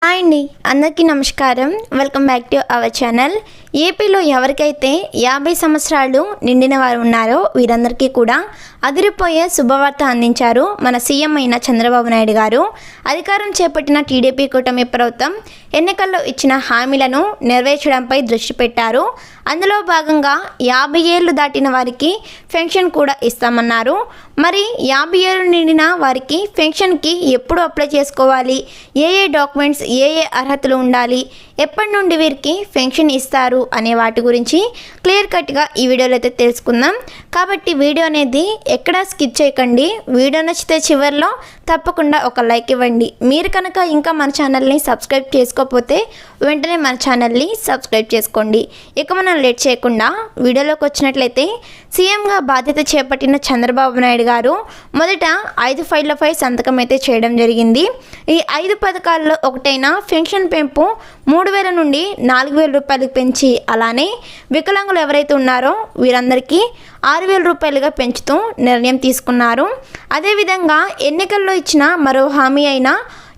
A hi అండి. అందరికీ నమస్కారం. Welcome back to our channel ఏపీలో ఎవరికైతే యాభై సంవత్సరాలు నిండిన వారు ఉన్నారో వీరందరికీ కూడా అదిరిపోయే శుభవార్త అందించారు మన సీఎం అయిన చంద్రబాబు నాయుడు గారు. అధికారం చేపట్టిన టీడీపీ కూటమి ప్రభుత్వం ఎన్నికల్లో ఇచ్చిన హామీలను నెరవేర్చడంపై దృష్టి పెట్టారు. అందులో భాగంగా యాభై ఏళ్ళు దాటిన వారికి పెన్షన్ కూడా ఇస్తామన్నారు. మరి యాభై ఏళ్ళు నిండిన వారికి పెన్షన్కి ఎప్పుడు అప్లై చేసుకోవాలి? ఏ ఏ డాక్యుమెంట్స్ ఏ ఏ అర్హతలు ఉండాలి? ఎప్పటి నుండి వీరికి పెన్షన్ ఇస్తారు? అనే వాటి గురించి క్లియర్ కట్గా ఈ వీడియోలో అయితే తెలుసుకుందాం. కాబట్టి వీడియో అనేది ఎక్కడా స్కిప్ చేయకండి. వీడియో నచ్చితే చివరిలో తప్పకుండా ఒక లైక్ ఇవ్వండి. మీరు కనుక ఇంకా మన ఛానల్ని సబ్స్క్రైబ్ చేసుకోకపోతే వెంటనే మన ఛానల్ని సబ్స్క్రైబ్ చేసుకోండి. ఇక మనం లేట్ చేయకుండా వీడియోలోకి వచ్చినట్లయితే సీఎంగా బాధ్యత చేపట్టిన చంద్రబాబు నాయుడు గారు మొదట ఐదు ఫైళ్ళపై సంతకం అయితే చేయడం జరిగింది. ఈ ఐదు పథకాల్లో ఒకటైన పెన్షన్ పెంపు మూడు వేల నుండి నాలుగు వేల రూపాయలకు పెంచి అలానే వికలాంగులు ఎవరైతే ఉన్నారో వీరందరికీ ఆరు వేల రూపాయలుగా పెంచుతూ నిర్ణయం తీసుకున్నారు. అదేవిధంగా ఎన్నికల్లో ఇచ్చిన మరో హామీ అయిన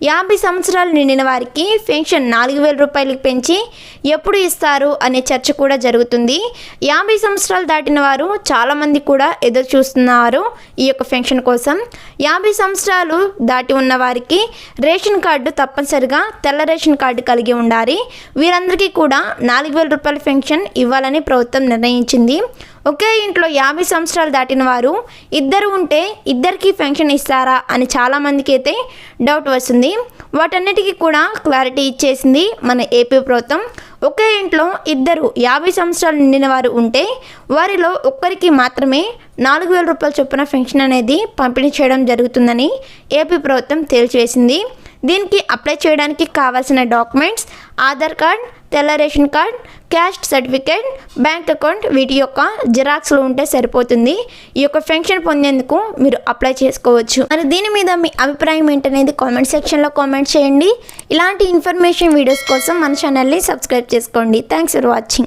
యాభై సంవత్సరాలు నిండిన వారికి పెన్షన్ నాలుగు వేల రూపాయలకు పెంచి ఎప్పుడు ఇస్తారు అనే చర్చ కూడా జరుగుతుంది. యాభై సంవత్సరాలు దాటిన వారు చాలామంది కూడా ఎదురు చూస్తున్నారు ఈ యొక్క పెన్షన్ కోసం. యాభై సంవత్సరాలు దాటి ఉన్న వారికి రేషన్ కార్డు తప్పనిసరిగా తెల్ల రేషన్ కార్డు కలిగి ఉండాలి. వీరందరికీ కూడా నాలుగు వేల రూపాయల పెన్షన్ ఇవ్వాలని ప్రభుత్వం నిర్ణయించింది. ఒకే ఇంట్లో యాభై సంవత్సరాలు దాటిన వారు ఇద్దరు ఉంటే ఇద్దరికి పెన్షన్ ఇస్తారా అని చాలామందికి అయితే డౌట్ వస్తుంది. వాటన్నిటికీ కూడా క్లారిటీ ఇచ్చేసింది మన ఏపీ ప్రభుత్వం. ఒకే ఇంట్లో ఇద్దరు యాభై సంవత్సరాలు నిండిన వారు ఉంటే వారిలో ఒక్కరికి మాత్రమే నాలుగు వేల రూపాయల చొప్పున పెన్షన్ అనేది పంపిణీ చేయడం జరుగుతుందని ఏపీ ప్రభుత్వం తేల్చివేసింది దీనికి అప్లై చేయడానికి కావాల్సిన డాక్యుమెంట్స్ ఆధార్ కార్డ్ తెల్ల ration card caste certificate bank account వీటి యొక్క జిరాక్స్లు ఉంటే సరిపోతుంది. ఈ యొక్క పెన్షన్ పొందేందుకు మీరు అప్లై చేసుకోవచ్చు. మరి దీని మీద మీ అభిప్రాయం ఏంటనేది కామెంట్ సెక్షన్లో కామెంట్ చేయండి. ఇలాంటి ఇన్ఫర్మేషన్ వీడియోస్ కోసం మన ఛానల్ని సబ్స్క్రైబ్ చేసుకోండి. Thanks for watching.